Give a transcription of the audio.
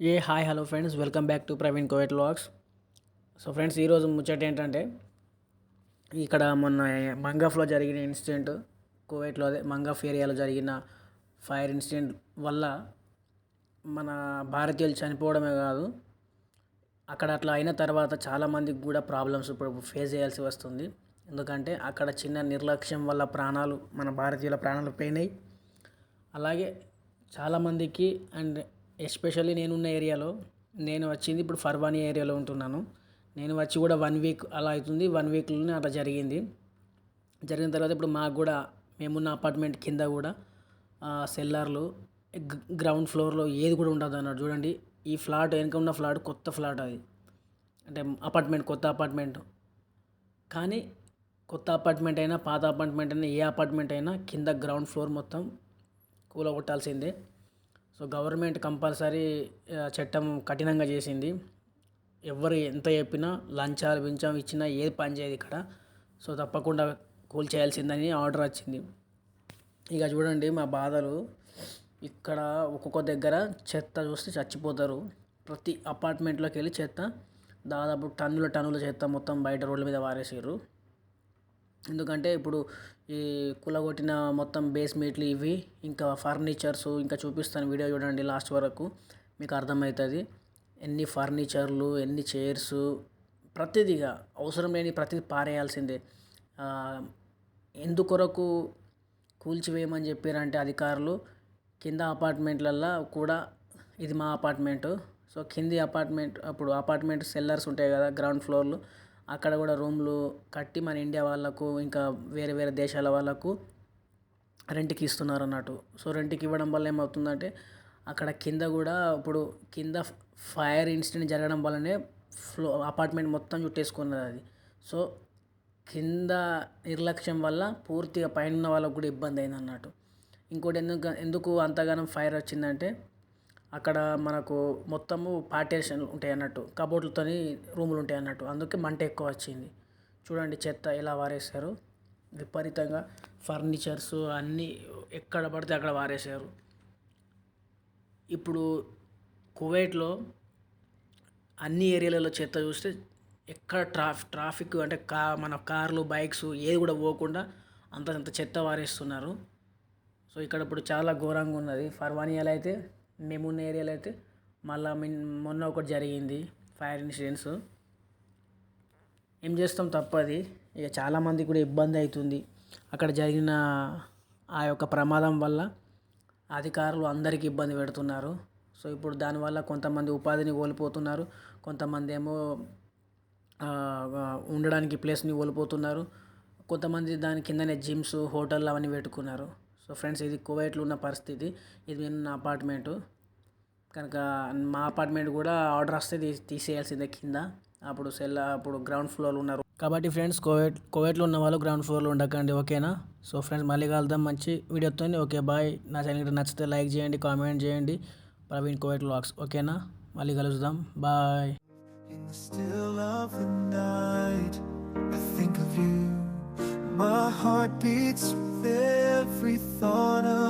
A hi hello friends. Welcome back to Praveen కోవెట్ vlogs so friends ఈరోజు ముచ్చట ఏంటంటే ఇక్కడ మొన్న మంగఫ్లో జరిగిన ఇన్సిడెంట్ కువైట్లో అదే మంగఫ్ ఏరియాలో జరిగిన ఫైర్ ఇన్సిడెంట్ వల్ల మన భారతీయులు చనిపోవడమే కాదు అక్కడ అట్లా అయిన తర్వాత చాలామందికి కూడా ప్రాబ్లమ్స్ ఇప్పుడు ఫేస్ చేయాల్సి వస్తుంది. ఎందుకంటే అక్కడ చిన్న నిర్లక్ష్యం వల్ల ప్రాణాలు మన భారతీయుల ప్రాణాలు పోయినాయి. అలాగే చాలామందికి అండ్ ఎస్పెషల్లీ నేనున్న ఏరియాలో నేను వచ్చింది ఇప్పుడు ఫర్వానీ ఏరియాలో ఉంటున్నాను. నేను వచ్చి కూడా వన్ వీక్ అలా అవుతుంది. వన్ వీక్లోనే అలా జరిగింది. జరిగిన తర్వాత ఇప్పుడు మాకు కూడా మేమున్న అపార్ట్మెంట్ కింద కూడా సెల్లార్లు గ్రౌండ్ ఫ్లోర్లో ఏది కూడా ఉండదు అన్నాడు. చూడండి ఈ ఫ్లాట్ వెనక ఉన్న ఫ్లాట్ కొత్త ఫ్లాట్ అది. అంటే అపార్ట్మెంట్ కొత్త అపార్ట్మెంట్. కానీ కొత్త అపార్ట్మెంట్ అయినా పాత అపార్ట్మెంట్ అయినా ఏ అపార్ట్మెంట్ అయినా కింద గ్రౌండ్ ఫ్లోర్ మొత్తం కూలగొట్టాల్సిందే. సో గవర్నమెంట్ కంపల్సరీ చట్టం కఠినంగా చేసింది. ఎవరు ఎంత చెప్పినా లంచాలు పించం ఇచ్చినా ఏది పని చేయదు ఇక్కడ. సో తప్పకుండా కూల్ చేయాల్సిందని ఆర్డర్ వచ్చింది. ఇక చూడండి మా బాధలు. ఇక్కడ ఒక్కొక్క దగ్గర చెత్త చూస్తే చచ్చిపోతారు. ప్రతి అపార్ట్మెంట్లోకి వెళ్ళి చెత్త దాదాపు టన్నుల టన్నుల చెత్త మొత్తం బయట రోడ్ల మీద వారేసారు ఎందుకంటే ఇప్పుడు ఈ కులగొట్టిన మొత్తం బేస్మెంట్లు ఇవి ఇంకా ఫర్నిచర్స్ ఇంకా చూపిస్తాను వీడియో చూడండి లాస్ట్ వరకు మీకు అర్థమవుతుంది. ఎన్ని ఫర్నిచర్లు ఎన్ని చైర్స్ ప్రతిదిగా అవసరం లేని ప్రతిదీ పారేయాల్సిందే. ఎందుకొరకు కూల్చివేయమని చెప్పారంటే అధికారులు కింద అపార్ట్మెంట్లల్లో కూడా ఇది మా అపార్ట్మెంటు సో కింది అపార్ట్మెంట్ అప్పుడు అపార్ట్మెంట్ సెల్లర్స్ ఉంటాయి కదా గ్రౌండ్ ఫ్లోర్లు అక్కడ కూడా రూమ్లు కట్టి మన ఇండియా వాళ్ళకు ఇంకా వేరే వేరే దేశాల వాళ్ళకు రెంట్కి ఇస్తున్నారు అన్నట్టు. సో రెంట్కి ఇవ్వడం వల్ల ఏమవుతుందంటే అక్కడ కింద కూడా ఇప్పుడు కింద ఫైర్ ఇన్సిడెంట్ జరగడం వల్లనే ఫ్లో అపార్ట్మెంట్ మొత్తం చుట్టేసుకున్నది అది. సో కింద నిర్లక్ష్యం వల్ల పూర్తిగా పైన ఉన్న వాళ్ళకు కూడా ఇబ్బంది అయింది అన్నట్టు. ఇంకోటి ఎందుకు ఎందుకు అంతగానం ఫైర్ వచ్చిందంటే అక్కడ మనకు మొత్తము పార్టీషన్ ఉంటాయి అన్నట్టు కబోర్డ్లతోని రూములు ఉంటాయి అన్నట్టు. అందుకే మంట ఎక్కువ వచ్చింది. చూడండి చెత్త ఎలా వారేశారు. విపరీతంగా ఫర్నిచర్స్ అన్నీ ఎక్కడ పడితే అక్కడ వారేశారు. ఇప్పుడు కువైట్లో అన్ని ఏరియాలలో చెత్త చూస్తే ఎక్కడ ట్రాఫ్ ట్రాఫిక్ అంటే కా మన కార్లు బైక్స్ ఏది కూడా పోకుండా అంత అంత చెత్త వారేస్తున్నారు. సో ఇక్కడ ఇప్పుడు చాలా ఘోరంగా ఉన్నది. ఫర్వానియాలో అయితే మేమున్న ఏరియాలో అయితే మళ్ళా మొన్న ఒకటి జరిగింది ఫైర్ ఇన్సిడెంట్స్ ఏం చేస్తాం తప్పది ఇక చాలామంది కూడా ఇబ్బంది అవుతుంది. అక్కడ జరిగిన ఆ యొక్క ప్రమాదం వల్ల అధికారులు అందరికీ ఇబ్బంది పెడుతున్నారు. సో ఇప్పుడు దానివల్ల కొంతమంది ఉపాధిని కోల్పోతున్నారు. కొంతమంది ఏమో ఉండడానికి ప్లేస్ని కోల్పోతున్నారు. కొంతమంది దాని కిందనే జిమ్స్ హోటల్ అవన్నీ పెట్టుకున్నారు. సో ఫ్రెండ్స్ ఇది కువైట్లో ఉన్న పరిస్థితి. ఇది నేను నా అపార్ట్మెంటు. కనుక మా అపార్ట్మెంట్ కూడా ఆర్డర్ వస్తే తీసేయాల్సిందే కింద. అప్పుడు సెల్ అప్పుడు గ్రౌండ్ ఫ్లోర్లో ఉన్నారు. కాబట్టి ఫ్రెండ్స్ కోవిడ్ కోవైట్లో ఉన్న వాళ్ళు గ్రౌండ్ ఫ్లోర్లో ఉండకండి ఓకేనా? సో ఫ్రెండ్స్ మళ్ళీ కలుద్దాం మంచి వీడియోతో ఓకే బాయ్. నా ఛానల్ నచ్చితే లైక్ చేయండి కామెంట్ చేయండి. ప్రవీణ్ కోవైట్ లాక్స్ ఓకేనా? మళ్ళీ కలుద్దాం. Bye. In the still of the night, I think of you. My heart beats every thought of.